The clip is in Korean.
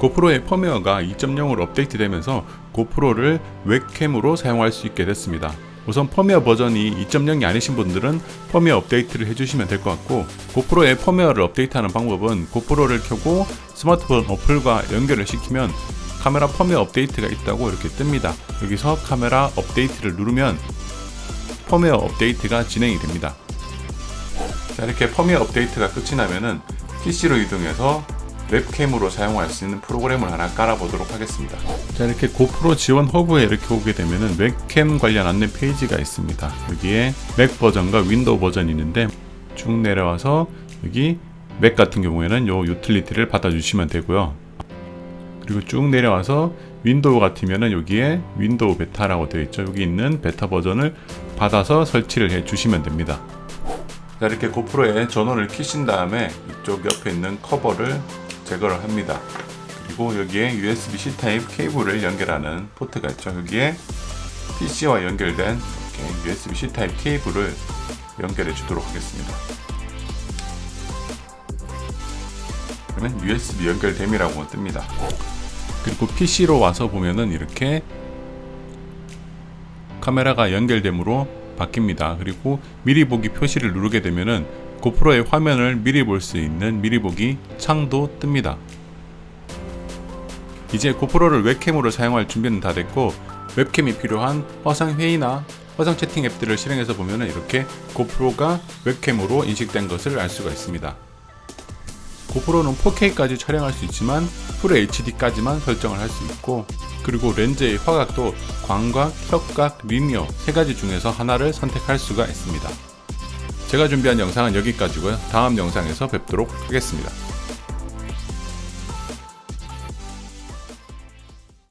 고프로의 펌웨어가 2.0으로 업데이트되면서 고프로를 웹캠으로 사용할 수 있게 됐습니다. 우선 펌웨어 버전이 2.0이 아니신 분들은 펌웨어 업데이트를 해주시면 될 것 같고 고프로의 펌웨어를 업데이트하는 방법은 고프로를 켜고 스마트폰 어플과 연결을 시키면 카메라 펌웨어 업데이트가 있다고 이렇게 뜹니다. 여기서 카메라 업데이트를 누르면 펌웨어 업데이트가 진행이 됩니다. 자, 이렇게 펌웨어 업데이트가 끝이 나면은 PC로 이동해서 웹캠으로 사용할 수 있는 프로그램을 하나 깔아보도록 하겠습니다. 자, 이렇게 고프로 지원 허브에 이렇게 오게 되면은 웹캠 관련 안내 페이지가 있습니다. 여기에 맥 버전과 윈도우 버전이 있는데 쭉 내려와서 여기 맥 같은 경우에는 요 유틸리티를 받아주시면 되고요. 그리고 쭉 내려와서 윈도우 같으면은 여기에 윈도우 베타라고 되어 있죠. 여기 있는 베타 버전을 받아서 설치를 해 주시면 됩니다. 자, 이렇게 고프로에 전원을 키신 다음에 이쪽 옆에 있는 커버를 제거를 합니다. 그리고 여기에 USB-C 타입 케이블을 연결하는 포트가 있죠. 여기에 PC와 연결된 USB-C 타입 케이블을 연결해 주도록 하겠습니다. 그러면 USB 연결됨이라고 뜹니다. 그리고 PC로 와서 보면은 이렇게 카메라가 연결됨으로 바뀝니다. 그리고 미리 보기 표시를 누르게 되면은 고프로의 화면을 미리 볼 수 있는 미리 보기 창도 뜹니다. 이제 고프로를 웹캠으로 사용할 준비는 다 됐고 웹캠이 필요한 화상 회의나 화상 채팅 앱들을 실행해서 보면은 이렇게 고프로가 웹캠으로 인식된 것을 알 수가 있습니다. 고프로는 4K까지 촬영할 수 있지만 풀 HD까지만 설정을 할 수 있고 그리고 렌즈의 화각도 광각, 협각, 리니어 세 가지 중에서 하나를 선택할 수가 있습니다. 제가 준비한 영상은 여기까지고요. 다음 영상에서 뵙도록 하겠습니다.